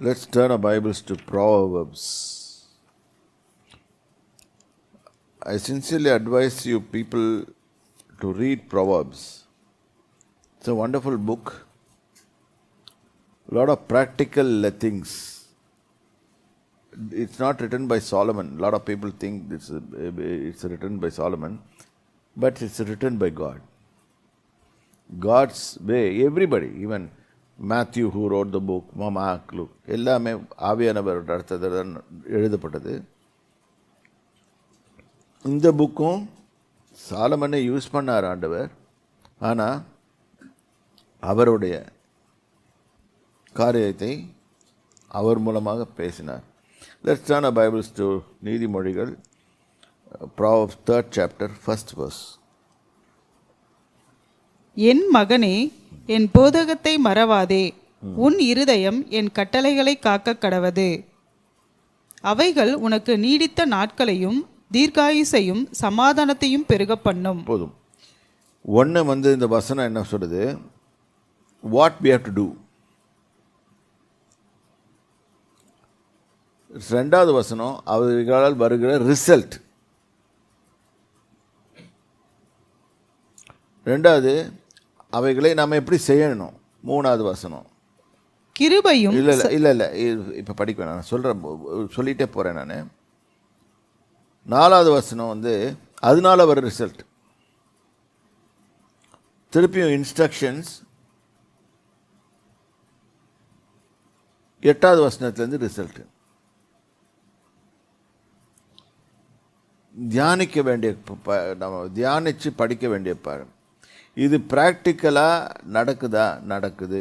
Let's turn our Bibles to Proverbs. I sincerely advise you people to read Proverbs. It's a wonderful book. A lot of practical uh, things. It's not written by Solomon. A lot of people think is, it's written by Solomon, but it's written by God. God's way, everybody, even Matthew who wrote the book மாமா Luke, எல்லாமே ஆவியானவரோட அடுத்தது தான் எழுதப்பட்டது. இந்த புக்கும் சாலமனை use பண்ணார் ஆண்டவர். ஆனால் அவருடைய காரியத்தை அவர் மூலமாக பேசினார். Let's turn our Bibles to நீதிமொழிகள் of third chapter first verse என் மகனே என் போதகத்தை மறவாதே. உன் இருதயம் என் கட்டளைகளை காக்க கடவது. அவைகள் உனக்கு நீடித்த நாட்களையும் தீர்க்காயுசையும் சமாதானத்தையும் பெருக பண்ணும். போதும். ஒன்று வந்து இந்த வசனம் என்ன சொல்கிறது what we have to do ரெண்டாவது வசனம் அவர்களால் வருகிற ரிசல்ட் ரெண்டாவது அவைகளை நாம் எப்படி செய்யணும்? மூணாவது வசனம். கிருபையும் இல்லை இல்லை இல்லை இல்லை. இப்போ படிக்க வேணாம். நான் சொல்கிறேன் சொல்லிகிட்டே போகிறேன் நான். நாலாவது வசனம் வந்து அதனால வர ரிசல்ட் திருப்பியும் இன்ஸ்ட்ரக்ஷன்ஸ் எட்டாவது வசனத்துலேருந்து ரிசல்ட் தியானிக்க வேண்டிய நம்ம தியானித்து படிக்க வேண்டிய பாடம். இது ப்ராக்டிக்கலாக நடக்குதா? நடக்குது.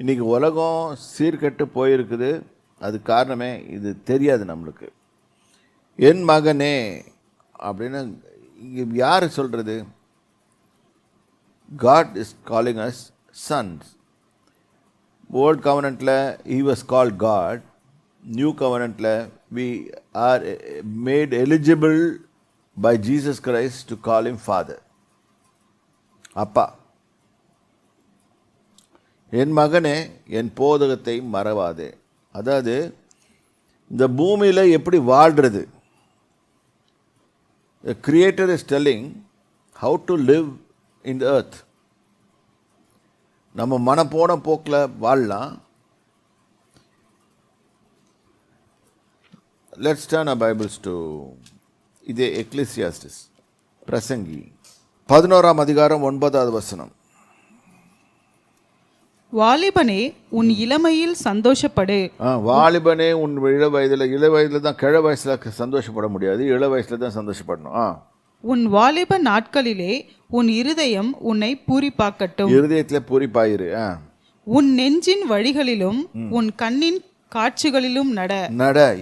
இன்றைக்கி உலகம் சீர்கெட்டு போயிருக்குது. அது காரணமே இது தெரியாது நம்மளுக்கு. என் மகனே அப்படின்னு இங்கே யார் சொல்கிறது God is calling us sons old கவர்னண்ட்டில் he was called God new கவர்னண்ட்டில் we are made eligible by Jesus Christ to call Father அப்பா. என் மகனே என் போதகத்தை மறவாதே. அதாவது இந்த பூமியில் எப்படி வாழ்கிறது the Creator is how to live in the the நம்ம மனப்போன போக்கில் வாழலாம். Let's turn our Bibles to இதே எக்லிசியாஸ்டிஸ் பிரசங்கி. பதினோராம் அதிகாரம் ஒன்பதாவது வசனம். வாலிபனே உன் இளமையில் சந்தோஷப்படு. வாலிபனே உன் இள வயதில் இள வயதில் தான் கிழ வயசில் சந்தோஷப்பட முடியாது இள வயசில் தான் சந்தோஷப்படணும். ஆ. உன் வாலிப நாட்களிலே உன் இருதயம் உன்னை பூரிப்பாக்கட்டும். இருதயத்தில் பூரிப்பாயிரு உன் நெஞ்சின் வழிகளிலும் உன் கண்ணின் காட்சிகளிலும் நட. நட.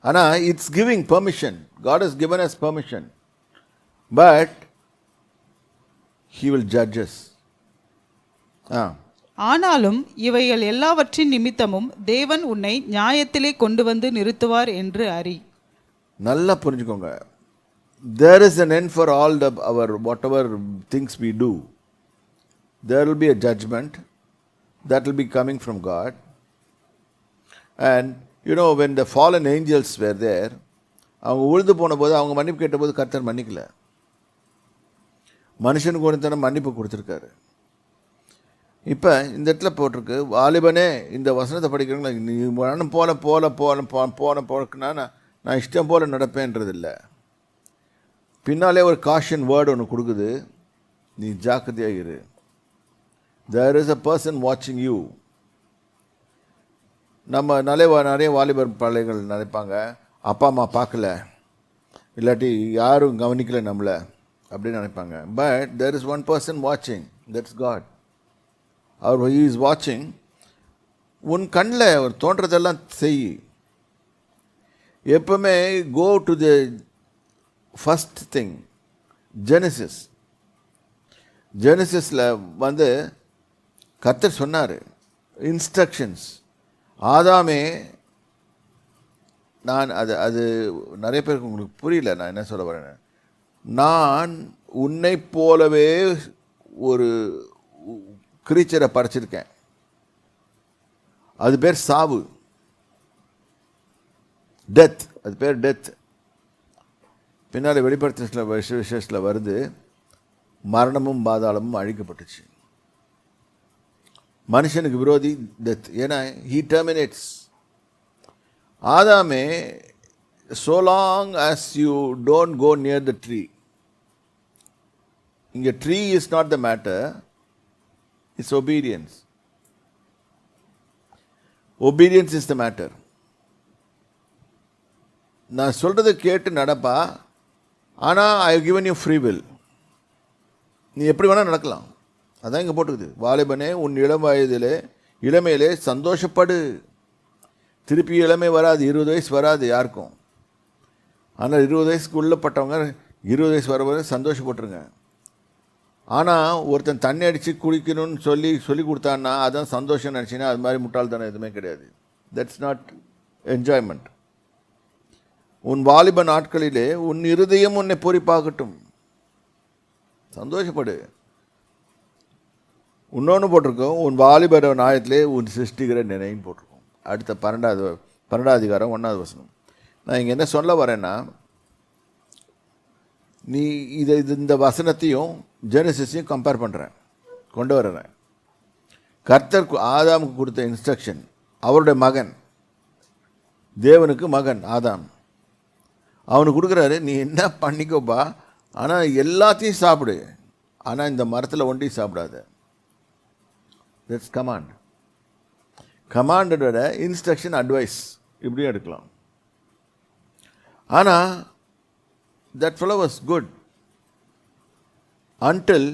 ஆனால் it's giving permission God is given us permission but he will judges ஆ. ஆனாலும் இவைகள் எல்லாவற்றின் நிமித்தமும் தேவன் உன்னை நியாயத்திலே கொண்டு வந்து நிறுத்துவார் என்று அறி. நல்லா புரிஞ்சுக்கோங்க. There is an end for all the our whatever things we do there will be a judgment that will be coming from God and you know when the fallen angels were there அவங்க உழுது போன போது அவங்க மன்னிப்பு கேட்டபோது கர்த்தர் மன்னிக்கல. மனுஷனுக்கு ஒருத்தனை மன்னிப்பு கொடுத்துருக்காரு. இப்போ இந்த இடத்துல போட்டிருக்கு வாலிபனே இந்த வசனத்தை படிக்கிறவங்கள நீ மனம் போல போல போல போ போன போக்குனா நான் நான் இஷ்டம் போல் நடப்பேன்றது இல்லை பின்னாலே ஒரு காஷன் வேர்டு ஒன்று கொடுக்குது. நீ ஜாக்கிரதையாக இரு. தேர் இஸ் அ பர்சன் வாட்சிங் யூ நம்ம நிறைய நிறைய வாலிபர் பிள்ளைகள் நினைப்பாங்க. அப்பா அம்மா பார்க்கல. இல்லாட்டி யாரும் கவனிக்கலை நம்மளை. அப்படின்னு நினைப்பாங்க. But there is one person வாட்சிங் தட்ஸ் காட் அவர் ஹீ இஸ் வாட்சிங் உன் கண்ணில் அவர் தோன்றதெல்லாம் செய். எப்பவுமே go to the first thing Genesis ஜெனசிஸில் வந்து கத்தர் சொன்னார். இன்ஸ்ட்ரக்ஷன்ஸ் ஆதாமே நான் அது அது நிறைய பேருக்கு உங்களுக்கு புரியல நான் என்ன சொல்ல வரேன் நான் உன்னை போலவே ஒரு கிரீச்சரை படைச்சிருக்கேன் அது பேர் சாவு. டெத் அது பேர் டெத் பின்னால் வெளிப்படுத்தின விஷ விசேஷத்தில் வருது மரணமும் பாதாளமும் அழிக்கப்பட்டுச்சு. மனுஷனுக்கு விரோதி டெத் ஏன்னா he terminates ஆதாமே so long as you don't go near the tree இங்கே tree is not the matter it's obedience obedience is the matter நான் சொல்கிறத கேட்டு நடப்பா ஆனால் I given you free will நீ எப்படி வேணால் நடக்கலாம். அதான் இங்கே போட்டுக்குது. வாலிபனே உன் இளம் வயதிலே இளமையிலே சந்தோஷப்படு. திருப்பி இளமை வராது இருபது வயசு வராது யாருக்கும். ஆனால் இருபது வயசுக்கு உள்ளப்பட்டவங்க இருபது வயசு வர வரை சந்தோஷப்பட்டுருங்க. ஆனால் ஒருத்தன் தண்ணி அடித்து குளிக்கணும்னு சொல்லி சொல்லி கொடுத்தான்னா அதான் சந்தோஷம் நினச்சின்னா அது மாதிரி முட்டாள்தனம் எதுவுமே கிடையாது. தட்ஸ் நாட் என்ஜாய்மெண்ட் உன் வாலிப நாட்களிலே உன் இருதயம் உன்னை பொறிப்பாகட்டும். சந்தோஷப்படு. இன்னொன்று போட்டிருக்கோம் உன் வாலிபர நாயத்திலே உன் சிருஷ்டிகிற நினைன்னு போட்டிருக்கோம். அடுத்த பன்னெண்டாவது பன்னெண்டாவது அதிகாரம் ஒன்றாவது வசனம். நான் இங்கே என்ன சொல்ல வரேன்னா நீ இதை இது இந்த வசனத்தையும் ஜெனசிஸையும் கம்பேர் பண்ணுறேன் கொண்டு வர்றேன். கர்த்தர் ஆதாமுக்கு கொடுத்த இன்ஸ்ட்ரக்ஷன் அவருடைய மகன் தேவனுக்கு மகன் ஆதாம். அவனுக்கு கொடுக்குறாரு நீ என்ன பண்ணிக்கோப்பா ஆனால் எல்லாத்தையும் சாப்பிடு ஆனால் இந்த மரத்தில் ஒண்டி சாப்பிடாத. தட்ஸ் கமாண்ட் கமாண்டோட இன்ஸ்ட்ரக்ஷன் அட்வைஸ் இப்படியும் எடுக்கலாம். ஆனால் that fellow was good until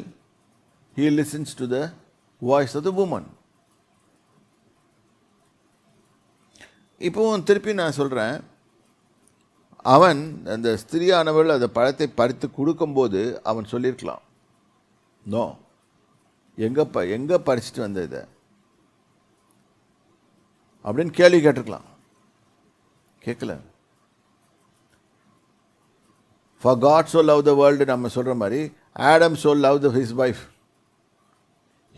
he listens to the voice of the woman இப்போவும் திருப்பி நான் சொல்கிறேன் அவன் அந்த ஸ்திரியானவள் அந்த பழத்தை பறித்து கொடுக்கும்போது அவன் சொல்லியிருக்கலாம். நோ எங்கே ப எங்கே பறிச்சிட்டு வந்த இதை? அப்படின்னு கேள்வி கேட்டிருக்கலாம். கேட்கல. For God so love the world நம்ம சொல்கிற மாதிரி Adam so love the his wife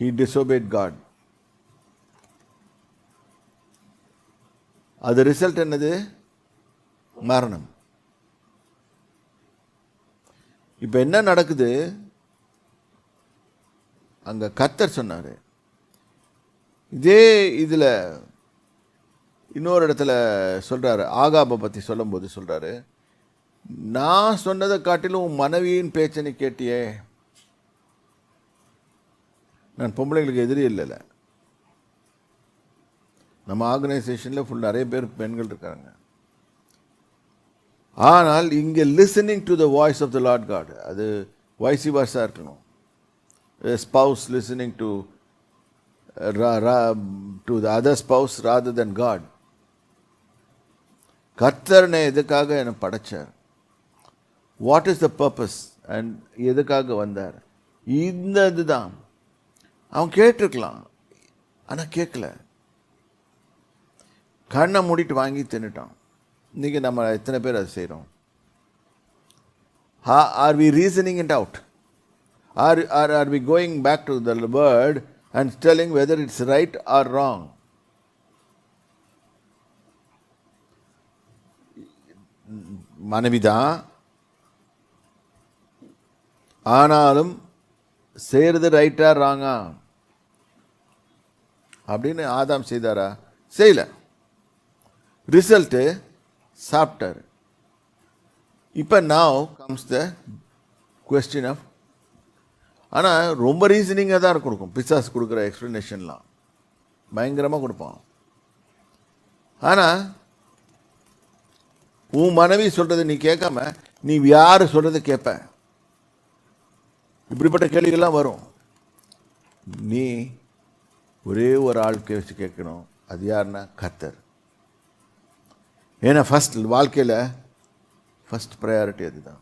he disobeyed God அது ரிசல்ட் என்னது? மரணம். இப்போ என்ன நடக்குது? அங்கே கத்தர் சொன்னார். இதே இதில் இன்னொரு இடத்துல சொல்கிறாரு ஆகாபை பற்றி சொல்லும்போது சொல்கிறாரு நான் சொன்னதை காட்டிலும் உன் மனைவியின் பேச்சை நீ கேட்டியே? நான் பொம்பளைங்களுக்கு எதிரி இல்லைல்ல நம்ம ஆர்கனைசேஷனில் ஃபுல் நிறைய பேர் பெண்கள் இருக்காங்க. ஆனால் இங்கே listening to the voice of the Lord God அது வாய்ஸி வாய்ஸாக இருக்கணும். Spouse listening to to the other spouse rather than God கர்த்தரனை எதுக்காக என்னை படைச்சார்? What is the purpose and எதுக்காக வந்தார்? இந்த இதுதான். அவன் கேட்டிருக்கலாம். ஆனால் கேட்கல. கண்ணை மூடிட்டு வாங்கி தின்னுட்டான். இன்றைக்கி நம்ம எத்தனை பேர் அதை செய்கிறோம் are we reasoning it out are are are we going back to the word and telling whether it's right or wrong மனைவி தான் ஆனாலும் செய்கிறது ரைட்டா ராங்கா? அப்படின்னு ஆதாம் செய்தாரா? செய்யலை. ரிசல்ட்டு சாப்பிட்டார். இப்போ now comes the question of ஆனால் ரொம்ப ரீசனிங்காக தான் கொடுக்கும். பிசாஸ் கொடுக்குற எக்ஸ்ப்ளனேஷன்லாம் பயங்கரமாக கொடுப்பான். ஆனால் உன் மனைவி சொல்கிறது நீ கேட்காம நீ யார் சொல்கிறது கேட்பேன் இப்படிப்பட்ட கேள்விகள்லாம் வரும். நீ ஒரே ஒரு ஆள் வச்சு கேட்கணும். அது யாருன்னா கர்த்தர். ஏன்னா ஃபஸ்ட் வாழ்க்கையில் ஃபஸ்ட் ப்ரையாரிட்டி அதுதான்.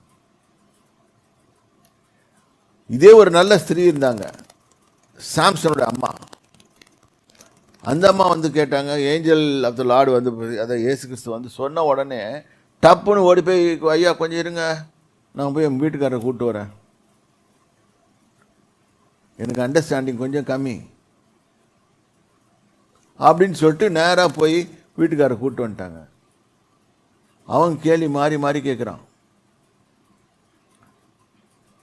இதே ஒரு நல்ல ஸ்திரீ இருந்தாங்க. சாம்சனோட அம்மா. அந்த அம்மா வந்து கேட்டாங்க ஏஞ்சல் ஆஃப் த லார்டு வந்து அதை ஏசு கிறிஸ்து வந்து சொன்ன உடனே டப்புன்னு ஓடி போய் ஐயா கொஞ்சம் இருங்க. நான் போய் என் வீட்டுக்காரரை கூப்பிட்டு வரேன். எனக்கு அண்டர்ஸ்டாண்டிங் கொஞ்சம் கம்மி. அப்படின்னு சொல்லிட்டு நேராக போய் வீட்டுக்காரரை கூப்பிட்டு வந்துட்டாங்க. அவன் கேள்வி மாறி மாறி கேட்குறான்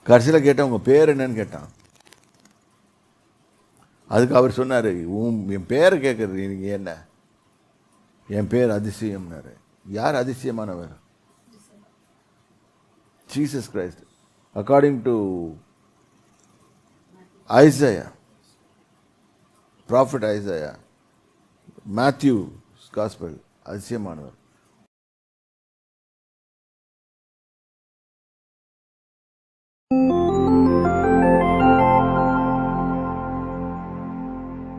கடைசியில் கேட்டான் உங்கள் பேர் என்னன்னு கேட்டான். அதுக்கு அவர் சொன்னார் உன் என் பேரை கேட்குறது நீங்கள் என்ன? என் பேர் அதிசயம்னாரு. யார் அதிசயமானவர்? Jesus Christ. According to Isaiah prophet Isaiah Matthew gospel அதிசயமானவர்